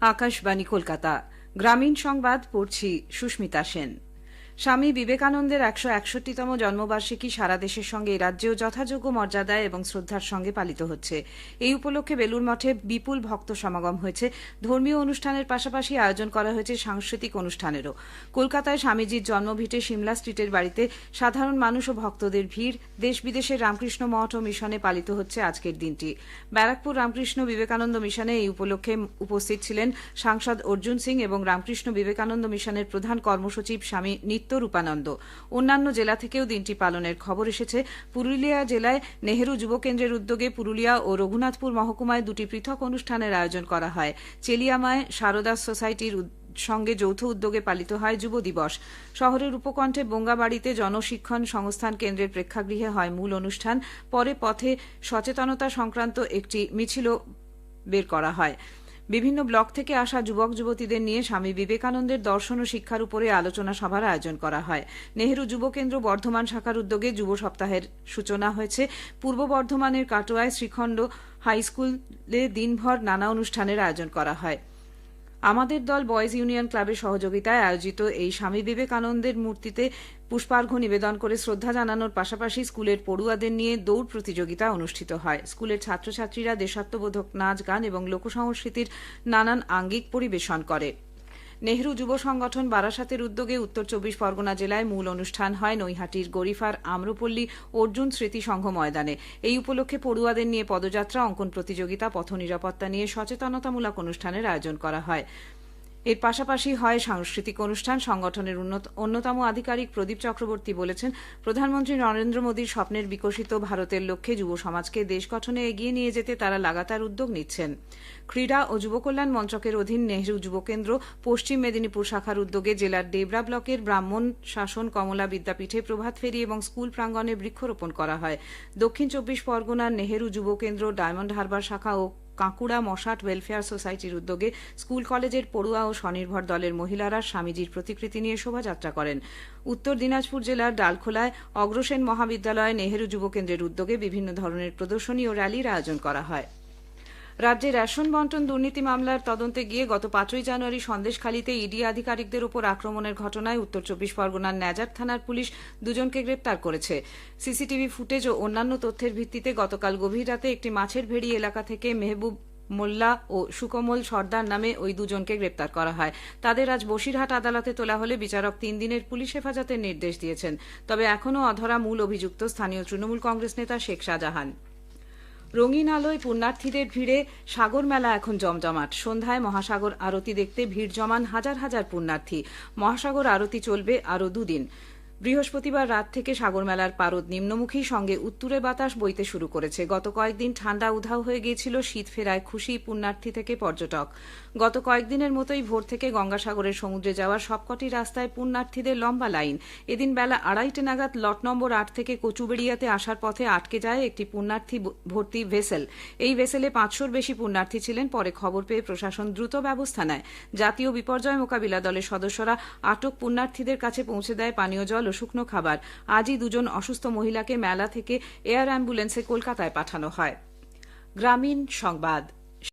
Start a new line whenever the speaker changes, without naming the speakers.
আকাশবাণী কলকাতা। গ্রামীণ সংবাদ পড়ছি সুস্মিতা সেন। স্বামী বিবেকানন্দের একশো একষট্টিতম জন্মবার্ষিকী সারা দেশের সঙ্গে রাজ্যেও যথাযোগ্য মর্যাদায় এবং শ্রদ্ধার সঙ্গে পালিত হচ্ছে। এই উপলক্ষে বেলুর মঠে বিপুল ভক্ত সমাগম হয়েছে। ধর্মীয় অনুষ্ঠানের পাশাপাশি আয়োজন করা হয়েছে সাংস্কৃতিক অনুষ্ঠানেরও। কলকাতায় স্বামীজির জন্মভিটে সিমলা স্ট্রিটের বাড়িতে সাধারণ মানুষ ও ভক্তদের ভিড়, দেশ বিদেশের রামকৃষ্ণ মঠ ও মিশনে পালিত হচ্ছে আজকের দিনটি। ব্যারাকপুর রামকৃষ্ণ বিবেকানন্দ মিশনে এই উপলক্ষে উপস্থিত ছিলেন সাংসদ অর্জুন সিং এবং রামকৃষ্ণ বিবেকানন্দ মিশনের প্রধান কর্মসচিব স্বামী নিত্য রূপানন্দ। অন্যান্য জেলা থেকেও দিনটি পালনের খবর এসেছে। পুরুলিয়া জেলায় নেহেরু যুব কেন্দ্রের উদ্যোগে পুরুলিয়া ও রঘুনাথপুর মহকুমায় দুটি পৃথক অনুষ্ঠানের আয়োজন করা হয়। চেলিয়ামায় সারদা সোসাইটির সঙ্গে যৌথ উদ্যোগে পালিত হয় যুব দিবস। শহরের উপকণ্ঠে বঙ্গাবাড়িতে জনশিক্ষণ সংস্থান কেন্দ্রের প্রেক্ষাগৃহে হয় মূল অনুষ্ঠান। পরে পথে সচেতনতা সংক্রান্ত একটি মিছিল বের করা হয়। বিভিন্ন ব্লক থেকে আসা যুবক যুবতীদের নিয়ে স্বামী বিবেকানন্দের দর্শন ও শিক্ষার উপরে আলোচনা সভার আয়োজন করা হয়। নেহেরু যুব কেন্দ্র বর্ধমান শাখার উদ্যোগে যুব সপ্তাহের সূচনা হয়েছে। পূর্ব বর্ধমানের কাটোয়ায় শ্রীখণ্ড হাইস্কুলে দিনভর নানা অনুষ্ঠানের আয়োজন করা হয়। আমাদের দল বয়েজ ইউনিয়ন ক্লাবের সহযোগিতায় আয়োজিত এই স্বামী বিবেকানন্দের মূর্তিতে পুষ্পার্ঘ্য নিবেদন করে শ্রদ্ধা জানানোর পাশাপাশি স্কুলের পড়ুয়াদের নিয়ে দৌড় প্রতিযোগিতা অনুষ্ঠিত হয়। স্কুলের ছাত্রছাত্রীরা দেশাত্মবোধক নাচ, গান এবং লোকসংস্কৃতির নানান আঙ্গিক পরিবেশন করে। নেহরু যুব সংগঠন বারাসাতের উদ্যোগে উত্তর চব্বিশ পরগনা জেলায় মূল অনুষ্ঠান হয় নৈহাটির গরিফার আম্রপল্লী অর্জুন স্মৃতি সংঘ ময়দানে। এই উপলক্ষে পড়ুয়াদের নিয়ে পদযাত্রা, অঙ্কন প্রতিযোগিতা পথ নিরাপত্তা নিয়ে সচেতনতামূলক অনুষ্ঠানের আয়োজন করা হয়। এর পাশাপাশি হয় সাংস্কৃতিক অনুষ্ঠান, সংগঠনের অন্যতম আধিকারিক প্রদীপ চক্রবর্তী বলেছেন, প্রধানমন্ত্রী নরেন্দ্র মোদীর স্বপ্নের বিকশিত ভারতের লক্ষ্যে যুব সমাজকে দেশ গঠনে এগিয়ে নিয়ে যেতে তারা লাগাতার উদ্যোগ নিচ্ছেন। ক্রীড়া ও যুবকল্যাণ মন্ত্রকের অধীন নেহরু যুবকেন্দ্র পশ্চিম মেদিনীপুর শাখার উদ্যোগে জেলার ডেবরা ব্লকের ব্রাহ্মণ শাসন কমলা বিদ্যাপীঠে প্রভাত ফেরি এবং স্কুল প্রাঙ্গণে বৃক্ষরোপণ করা হয়। দক্ষিণ চব্বিশ পরগনার নেহেরু যুবকেন্দ্র ডায়মন্ড হারবার শাখা ও কাঁকুড়া মশাট ওয়েলফেয়ার সোসাইটির উদ্যোগে স্কুল, কলেজের পড়ুয়া ও স্বনির্ভর দলের মহিলারা স্বামীজির প্রতিকৃতি নিয়ে শোভাযাত্রা করেন। উত্তর দিনাজপুর জেলার ডালখোলায় অগ্রসেন মহাবিদ্যালয়ে নেহেরু যুব কেন্দ্রের উদ্যোগে বিভিন্ন ধরনের প্রদর্শনী ও র্যালির আয়োজন করা হয়। রাজ্যে রেশন বন্টন দুর্নীতি মামলার তদন্তে গিয়ে গত পাঁচই জানুয়ারি সন্দেশখালীতে ইডি আধিকারিকদের উপর আক্রমণের ঘটনায় উত্তর চব্বিশ পরগনার ন্যাজার থানার পুলিশ দুজনকে গ্রেপ্তার করেছে। সিসিটিভি ফুটেজ ও অন্যান্য তথ্যের ভিত্তিতে গতকাল গভীর রাতে একটি মাছের ভেড়ি এলাকা থেকে মেহবুব মোল্লা ও সুকমল সর্দার নামে ওই দুজনকে গ্রেপ্তার করা হয়। তাদের আজ বসিরহাট আদালতে তোলা হলে বিচারক তিন দিনের পুলিশ হেফাজতের নির্দেশ দিয়েছেন। তবে এখনও অধরা মূল অভিযুক্ত স্থানীয় তৃণমূল কংগ্রেস নেতা শেখ শাহজাহান। রঙিন আলোয় পুণ্যার্থীদের ভিড়ে সাগর মেলা এখন জমজমাট। সন্ধ্যায় মহাসাগর আরতি দেখতে ভিড় জমান হাজার হাজার পুণ্যার্থী। মহাসাগর আরতি চলবে আরও দুদিন। বৃহস্পতিবার রাত থেকে সাগরমেলার পারদ নিম্নমুখী সঙ্গে উত্তুরে বাতাস বইতে শুরু করেছে। গত কয়েকদিন ঠান্ডা উধাও হয়ে গিয়েছিল, শীত ফেরায় খুশি পুণ্যার্থী থেকে পর্যটক। গত কয়েকদিনের মতোই ভোর থেকে গঙ্গাসাগরের সমুদ্রে যাওয়ার সবকটি রাস্তায় পুণ্যার্থীদের লম্বা লাইন। এদিন বেলা আড়াইটে নাগাদ লট নম্বর আট থেকে কচুবেড়িয়াতে আসার পথে আটকে যায় একটি পুণ্যার্থী ভর্তি ভেসেল। এই ভেসেলে পাঁচশোর বেশি পুণ্যার্থী ছিলেন, পরে খবর পেয়ে প্রশাসন দ্রুত ব্যবস্থা নেয়। জাতীয় বিপর্যয় মোকাবিলা দলের সদস্যরা আটক পুণ্যার্থীদের কাছে পৌঁছে দেয় পানীয় জল ও শুকনো খাবার। আজই দুজন অসুস্থ মহিলাকে মেলা থেকে এয়ার অ্যাম্বুলেন্সে কলকাতায় পাঠানো হয়। গ্রামীণ সংবাদ।